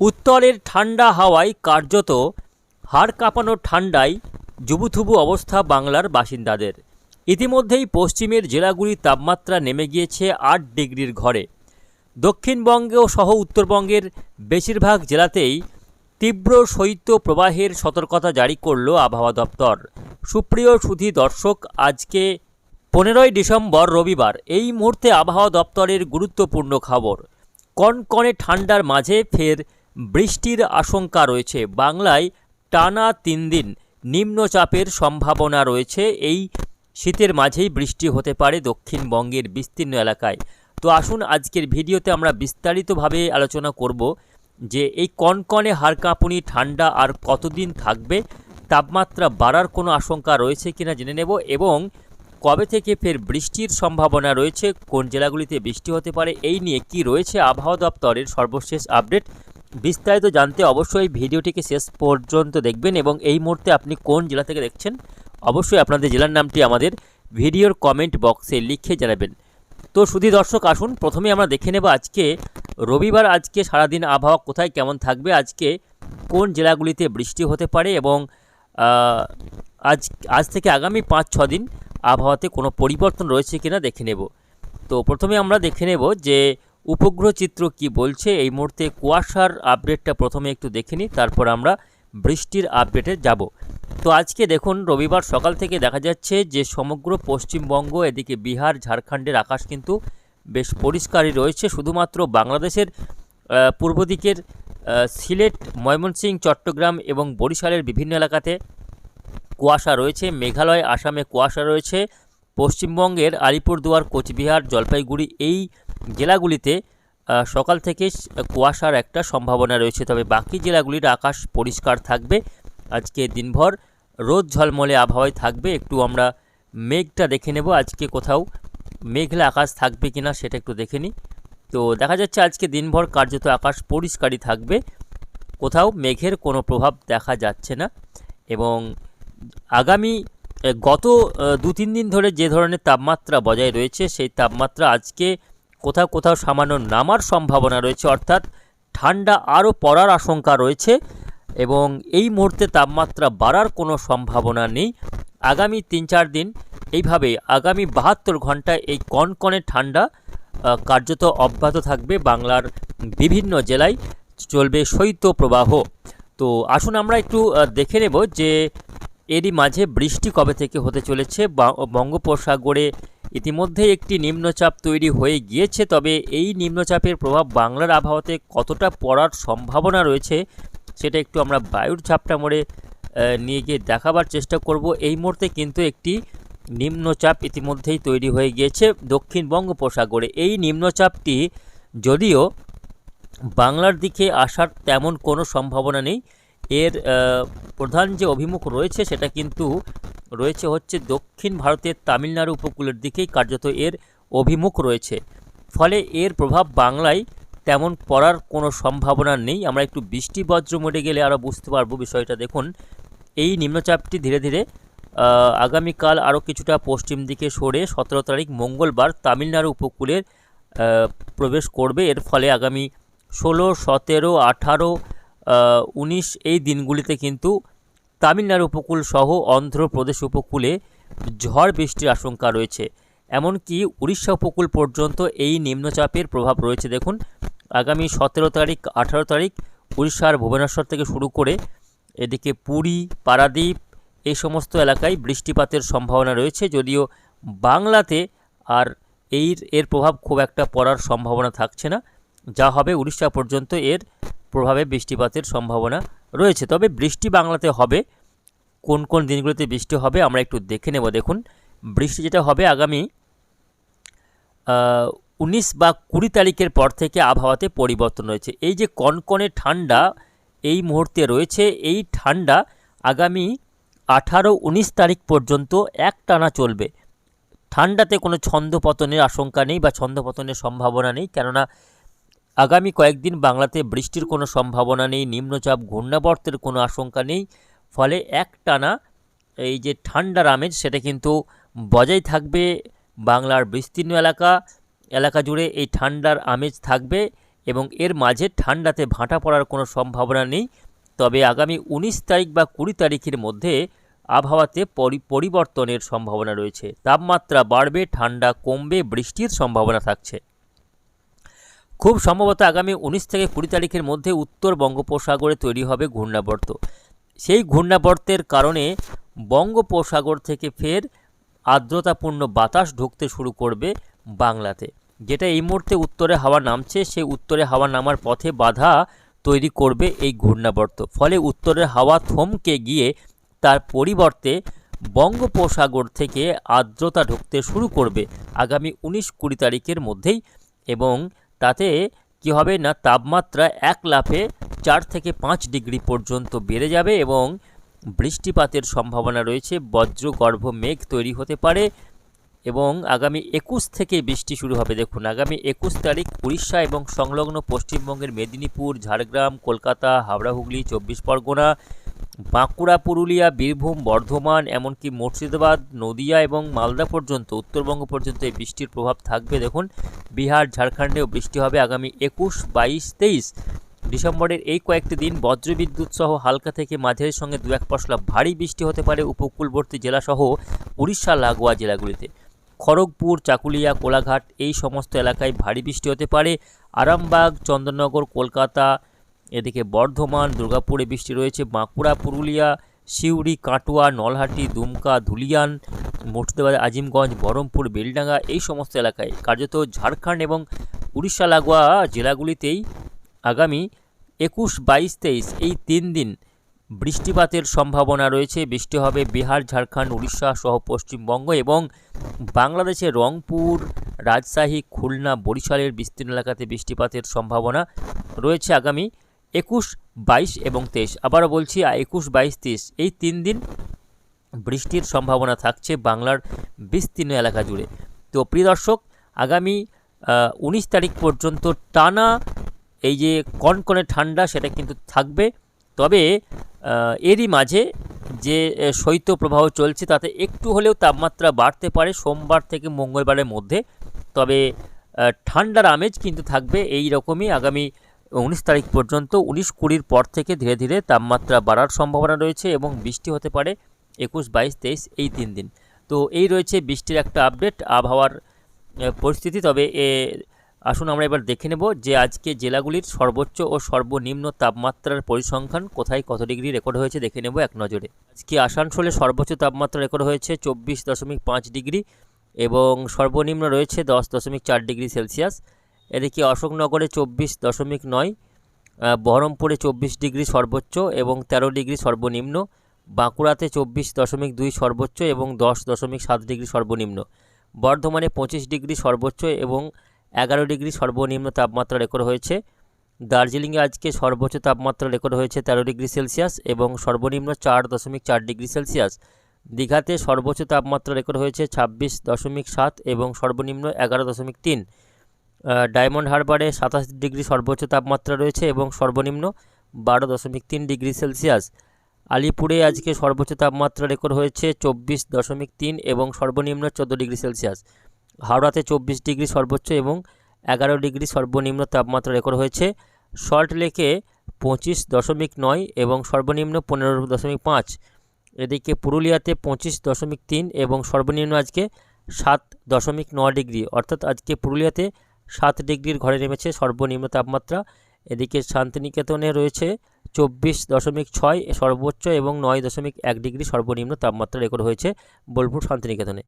উত্তরের ঠান্ডা হাওয়ায় কার্যত হাড় কাঁপানো ঠান্ডায় জুবুথুবু অবস্থা বাংলার বাসিন্দাদের। ইতিমধ্যেই পশ্চিমের জেলাগুলির তাপমাত্রা নেমে গিয়েছে আট ডিগ্রির ঘরে। দক্ষিণবঙ্গে ও সহ উত্তরবঙ্গের বেশিরভাগ জেলাতেই তীব্র শৈত্য প্রবাহের সতর্কতা জারি করল আবহাওয়া দপ্তর। সুপ্রিয় সুধী দর্শক, আজকে পনেরোই ডিসেম্বর রবিবার। এই মুহূর্তে আবহাওয়া দপ্তরের গুরুত্বপূর্ণ খবর। কনকনে ঠান্ডার মাঝে ফের বৃষ্টির আশঙ্কা রয়েছে। বাংলায় টানা তিন দিন নিম্নচাপের সম্ভাবনা রয়েছে। এই শীতের মাঝেই বৃষ্টি হতে পারে দক্ষিণবঙ্গের বিস্তীর্ণ এলাকায়। তো আসুন, আজকের ভিডিওতে আমরা বিস্তারিতভাবে আলোচনা করব যে এই কনকনে হাড় কাঁপুনি, ঠান্ডা আর কতদিন থাকবে, তাপমাত্রা বাড়ার কোনো আশঙ্কা রয়েছে কিনা জেনে নেব এবং কবে থেকে ফের বৃষ্টির সম্ভাবনা রয়েছে, কোন জেলাগুলিতে বৃষ্টি হতে পারে, এই নিয়ে কি রয়েছে আবহাওয়া দপ্তরের সর্বশেষ আপডেট। বিস্তারিত জানতে অবশ্যই ভিডিওটিকে শেষ পর্যন্ত দেখবেন এবং এই মুহূর্তে আপনি কোন জেলা থেকে দেখছেন, অবশ্যই আপনাদের জেলার নামটি আমাদের ভিডিওর কমেন্ট বক্সে লিখে জানাবেন। তো শুধু দর্শক, আসুন প্রথমে আমরা দেখে নেব আজকে রবিবার, আজকে সারাদিন আবহাওয়া কোথায়, কেমন থাকবে, আজকে কোন জেলাগুলিতে বৃষ্টি হতে পারে এবং আজ আজ থেকে আগামী পাঁচ, ছ দিন আবহাওয়াতে কোনো পরিবর্তন রয়েছে কিনা দেখে নেব। তো প্রথমে আমরা দেখে নেব যে উপগ্রহ চিত্র কি বলছে? এই মুহূর্তে কুয়াশার আপডেটটা প্রথমে একটু দেখে নিই, তারপর আমরা বৃষ্টির আপডেটে যাব। তো আজকে দেখুন, রবিবার সকাল থেকে দেখা যাচ্ছে যে সমগ্র পশ্চিমবঙ্গ, এদিকে বিহার, ঝাড়খণ্ডের আকাশ কিন্তু বেশ পরিষ্কারই রয়েছে। শুধুমাত্র বাংলাদেশের পূর্ব দিকের সিলেট ময়মনসিংহ চট্টগ্রাম এবং বরিশালের বিভিন্ন এলাকাতে কুয়াশা রয়েছে। মেঘালয়, আসামে কুয়াশা রয়েছে। পশ্চিমবঙ্গের আলিপুরদুয়ার, কোচবিহার, জলপাইগুড়ি এই জেলাগুলিতে সকাল থেকে কুয়াশার একটা সম্ভাবনা রয়েছে। তবে বাকি জেলাগুলির আকাশ পরিষ্কার থাকবে। আজকে দিনভর রোদ ঝলমলে আবহাওয়ায় থাকবে। একটু আমরা মেঘটা দেখে নেব। আজকে কোথাও মেঘলা আকাশ থাকবে কিনা সেটা একটু দেখে নিই। তো দেখা যাচ্ছে আজকে দিনভর কার্যত আকাশ পরিষ্কারই থাকবে। কোথাও মেঘের কোনো প্রভাব দেখা যাচ্ছে না। এবং আগামী গত দু তিন দিন ধরে যে ধরনের তাপমাত্রা বজায় রয়েছে, সেই তাপমাত্রা আজকে কোথাও কোথাও সামান্য নামার সম্ভাবনা রয়েছে, অর্থাৎ ঠান্ডা আরও পড়ার আশঙ্কা রয়েছে এবং এই মুহূর্তে তাপমাত্রা বাড়ার কোনো সম্ভাবনা নেই। আগামী তিন চার দিন এইভাবে আগামী বাহাত্তর ঘন্টায় এই কনকনে ঠান্ডা কার্যত অব্যাহত থাকবে বাংলার বিভিন্ন জেলায় চলবে শৈত্য প্রবাহ তো আসুন আমরা একটু দেখে নেব যে এরই মাঝে বৃষ্টি কবে থেকে হতে চলেছে বঙ্গোপসাগরে ইতিমধ্যে একটি নিম্নচাপ তৈরি হয়ে গিয়েছে, তবে এই নিম্নচাপের প্রভাব বাংলার আবহাওয়াতে কতটা পড়ার সম্ভাবনা রয়েছে সেটা একটু আমরা বায়ুর ঝাপটা মোড়ে নিয়ে গিয়ে দেখাবার চেষ্টা করব। এই মুহূর্তে কিন্তু একটি নিম্নচাপ ইতিমধ্যেই তৈরি হয়ে গিয়েছে দক্ষিণ বঙ্গোপসাগরে। এই নিম্নচাপটি যদিও বাংলার দিকে আসার তেমন কোনো সম্ভাবনা নেই এর প্রধান যে অভিমুখ রয়েছে সেটা কিন্তু রয়েছে হচ্ছে দক্ষিণ ভারতের তামিলনাড়ু উপকূলের দিকেই কার্যত এর অভিমুখ রয়েছে। ফলে এর প্রভাব বাংলায় তেমন পড়ার কোনো সম্ভাবনা নেই। আমরা একটু বৃষ্টি বজ্র মোডে গেলে আরও বুঝতে পারব বিষয়টা। দেখুন, এই নিম্নচাপটি ধীরে ধীরে আগামীকাল আরও কিছুটা পশ্চিম দিকে সরে সতেরো তারিখ মঙ্গলবার তামিলনাড়ু উপকূলের প্রবেশ করবে। এর ফলে আগামী ষোলো, সতেরো, আঠারো উনিশ এই দিনগুলিতে কিন্তু তামিলনাড়ু উপকূল সহ অন্ধ্রপ্রদেশ উপকূলে ঝড় বৃষ্টির আশঙ্কা রয়েছে। এমনকি উড়িষ্যা উপকূল পর্যন্ত এই নিম্নচাপের প্রভাব রয়েছে। দেখুন, আগামী সতেরো তারিখ, আঠারো তারিখ উড়িষ্যার ভুবনেশ্বর থেকে শুরু করে এদিকে পুরী, পারাদ্বীপ এই সমস্ত এলাকায় বৃষ্টিপাতের সম্ভাবনা রয়েছে। যদিও বাংলাতে আর এই এর প্রভাব খুব একটা পড়ার সম্ভাবনা থাকছে না। যা হবে উড়িষ্যা পর্যন্ত এর প্রভাবে বৃষ্টিপাতের সম্ভাবনা রয়েছে। তবে বৃষ্টি বাংলাতে হবে। কোন কোন দিনগুলোতে বৃষ্টি হবে আমরা একটু দেখে নেব। দেখুন, বৃষ্টি যেটা হবে আগামী উনিশ বা কুড়ি তারিখের পর থেকে আবহাওয়াতে পরিবর্তন রয়েছে। এই যে কনকনে ঠান্ডা এই মুহূর্তে রয়েছে, এই ঠান্ডা আগামী আঠারো, উনিশ তারিখ পর্যন্ত একটানা চলবে। ঠান্ডাতে কোনো ছন্দপতনের আশঙ্কা নেই বা ছন্দপতনের সম্ভাবনা নেই। কেননা আগামী কয়েকদিন বাংলাতে বৃষ্টির কোনো সম্ভাবনা নেই, নিম্নচাপ, ঘূর্ণাবর্তের কোনো আশঙ্কা নেই, ফলে একটানা এই যে ঠান্ডার আমেজ সেটা কিন্তু বজায় থাকবে। বাংলার বিস্তীর্ণ এলাকা এলাকা জুড়ে এই ঠান্ডার আমেজ থাকবে এবং এর মাঝে ঠান্ডাতে ভাঁটা পড়ার কোনো সম্ভাবনা নেই। তবে আগামী উনিশ তারিখ বা কুড়ি তারিখের মধ্যে আবহাওয়াতে পরি- পরিবর্তনের সম্ভাবনা রয়েছে। তাপমাত্রা বাড়বে, ঠান্ডা কমবে, বৃষ্টির সম্ভাবনা থাকছে। খুব সম্ভবত আগামী উনিশ থেকে কুড়ি তারিখের মধ্যে উত্তর বঙ্গোপসাগরে তৈরি হবে ঘূর্ণাবর্ত। সেই ঘূর্ণাবর্তের কারণে বঙ্গোপসাগর থেকে ফের আর্দ্রতাপূর্ণ বাতাস ঢুকতে শুরু করবে বাংলাতে। যেটা এই মুহূর্তে উত্তরে হাওয়া নামছে সেই উত্তরে হাওয়া নামার পথে বাধা তৈরি করবে এই ঘূর্ণাবর্ত। ফলে উত্তরের হাওয়া থমকে গিয়ে তার পরিবর্তে বঙ্গোপসাগর থেকে আর্দ্রতা ঢুকতে শুরু করবে আগামী উনিশ কুড়ি তারিখের মধ্যেই এবং তাতে কি হবে না, তাপমাত্রা এক লাফে চার থেকে পাঁচ ডিগ্রি পর্যন্ত বেড়ে যাবে এবং বৃষ্টিপাতের সম্ভাবনা রয়েছে। বজ্রগর্ভ মেঘ তৈরি হতে পারে এবং আগামী একুশ থেকে বৃষ্টি শুরু হবে। দেখুন, আগামী একুশ তারিখ উড়িষ্যা এবং সংলগ্ন পশ্চিমবঙ্গের মেদিনীপুর, ঝাড়গ্রাম, কলকাতা, হাওড়া, হুগলি, চব্বিশ পরগনা বাঁকুড়া, পুরুলিয়া, বীরভূম, বর্ধমান, এমনকি মুর্শিদাবাদ, নদিয়া এবং মালদা পর্যন্ত, উত্তরবঙ্গ পর্যন্ত এই বৃষ্টির প্রভাব থাকবে। দেখুন, বিহার, ঝাড়খণ্ডেও বৃষ্টি হবে আগামী একুশ, বাইশ, তেইশ ডিসেম্বরের এই কয়েকটি দিন বজ্রবিদ্যুৎ সহ হালকা থেকে মাঝারি সঙ্গে দু এক পশলা ভারী বৃষ্টি হতে পারে উপকূলবর্তী জেলাসহ উড়িষ্যা, লাগোয়া জেলাগুলিতে। খড়গপুর, চাকুলিয়া, কোলাঘাট এই সমস্ত এলাকায় ভারী বৃষ্টি হতে পারে। আরামবাগ চন্দননগর কলকাতা এদিকে বর্ধমান, দুর্গাপুরে বৃষ্টি রয়েছে, বাঁকুড়া, পুরুলিয়া, সিউড়ি, কাটোয়া, নলহাটি, দুমকা, ধুলিয়ান, মুর্শিদাবাদ, আজিমগঞ্জ, বহরমপুর, বেলডাঙ্গা এই সমস্ত এলাকায় কার্যত ঝাড়খণ্ড এবং উড়িষ্যা, লাগোয়া জেলাগুলিতেই আগামী একুশ, বাইশ, তেইশ এই তিন দিন বৃষ্টিপাতের সম্ভাবনা রয়েছে। বৃষ্টি হবে বিহার, ঝাড়খণ্ড, উড়িষ্যা সহ পশ্চিমবঙ্গ এবং বাংলাদেশের রংপুর, রাজশাহী, খুলনা, বরিশালের বিস্তীর্ণ এলাকাতে বৃষ্টিপাতের সম্ভাবনা রয়েছে আগামী একুশ, বাইশ এবং তেইশ। আবারও বলছি একুশ, বাইশ, তেইশ। এই তিন দিন বৃষ্টির সম্ভাবনা থাকছে বাংলার বিস্তীর্ণ এলাকা জুড়ে। তো প্রিয় দর্শক, আগামী উনিশ তারিখ পর্যন্ত টানা এই যে কনকনে ঠান্ডা সেটা কিন্তু থাকবে। তবে এরই মাঝে যে শৈত্যপ্রবাহ চলছে তাতে একটু হলেও তাপমাত্রা বাড়তে পারে সোমবার থেকে মঙ্গলবারের মধ্যে। তবে ঠান্ডার আমেজ কিন্তু থাকবে এই রকমই। আগামী উনিশ তারিখ পর্যন্ত উনিশ কুড়ির পর থেকে ধীরে ধীরে তাপমাত্রা বাড়ার সম্ভাবনা রয়েছে এবং বৃষ্টি হতে পারে একুশ, বাইশ, তেইশ এই তিন দিন। তো এই রয়েছে বৃষ্টির একটা আপডেট আবহাওয়ার পরিস্থিতি। তবে এ, আসুন আমরা এবার দেখে নেব যে আজকে জেলাগুলির সর্বোচ্চ ও সর্বনিম্ন তাপমাত্রার পরিসংখ্যান কোথায় কত ডিগ্রি রেকর্ড হয়েছে দেখে নেব এক নজরে। আজকে আসানসোলে সর্বোচ্চ তাপমাত্রা রেকর্ড হয়েছে চব্বিশ দশমিক পাঁচ ডিগ্রি এবং সর্বনিম্ন রয়েছে দশ দশমিক চার ডিগ্রি সেলসিয়াস। এদিকে অশোকনগরে চব্বিশ দশমিক নয় বহরমপুরে চব্বিশ ডিগ্রি সর্বোচ্চ এবং তেরো ডিগ্রি সর্বনিম্ন, বাঁকুড়াতে চব্বিশ দশমিক দুই সর্বোচ্চ এবং দশ দশমিক সাত ডিগ্রি সর্বনিম্ন। বর্ধমানে পঁচিশ ডিগ্রি সর্বোচ্চ এবং এগারো ডিগ্রি সর্বনিম্ন তাপমাত্রা রেকর্ড হয়েছে। দার্জিলিংয়ে আজকে সর্বোচ্চ তাপমাত্রা রেকর্ড হয়েছে তেরো ডিগ্রি সেলসিয়াস এবং সর্বনিম্ন চার দশমিক চার ডিগ্রি সেলসিয়াস। দীঘাতে সর্বোচ্চ তাপমাত্রা রেকর্ড হয়েছে ছাব্বিশ দশমিক সাত এবং সর্বনিম্ন এগারো দশমিক তিন। ডায়মন্ড হারবারে সাতাশ ডিগ্রি সর্বোচ্চ তাপমাত্রা রয়েছে এবং সর্বনিম্ন বারো দশমিক তিন ডিগ্রি সেলসিয়াস। আলিপুরে আজকে সর্বোচ্চ তাপমাত্রা রেকর্ড হয়েছে চব্বিশ দশমিক তিন এবং সর্বনিম্ন চোদ্দ ডিগ্রি সেলসিয়াস। হাওড়াতে চব্বিশ ডিগ্রি সর্বোচ্চ এবং এগারো ডিগ্রি সর্বনিম্ন তাপমাত্রা রেকর্ড হয়েছে। সল্ট লেকে পঁচিশ দশমিক নয় এবং সর্বনিম্ন পনেরো দশমিক পাঁচ। এদিকে পুরুলিয়াতে পঁচিশ দশমিক তিন এবং সর্বনিম্ন আজকে সাত দশমিক ন ডিগ্রি। অর্থাৎ আজকে পুরুলিয়াতে সাত ডিগ্রির ঘরে নেমেছে সর্বনিম্ন তাপমাত্রা। এদিকে শান্তিনিকেতনে রয়েছে চব্বিশ দশমিক ছয় সর্বোচ্চ এবং নয় দশমিক এক ডিগ্রি সর্বনিম্ন তাপমাত্রা রেকর্ড হয়েছে বোলপুর শান্তিনিকেতনে।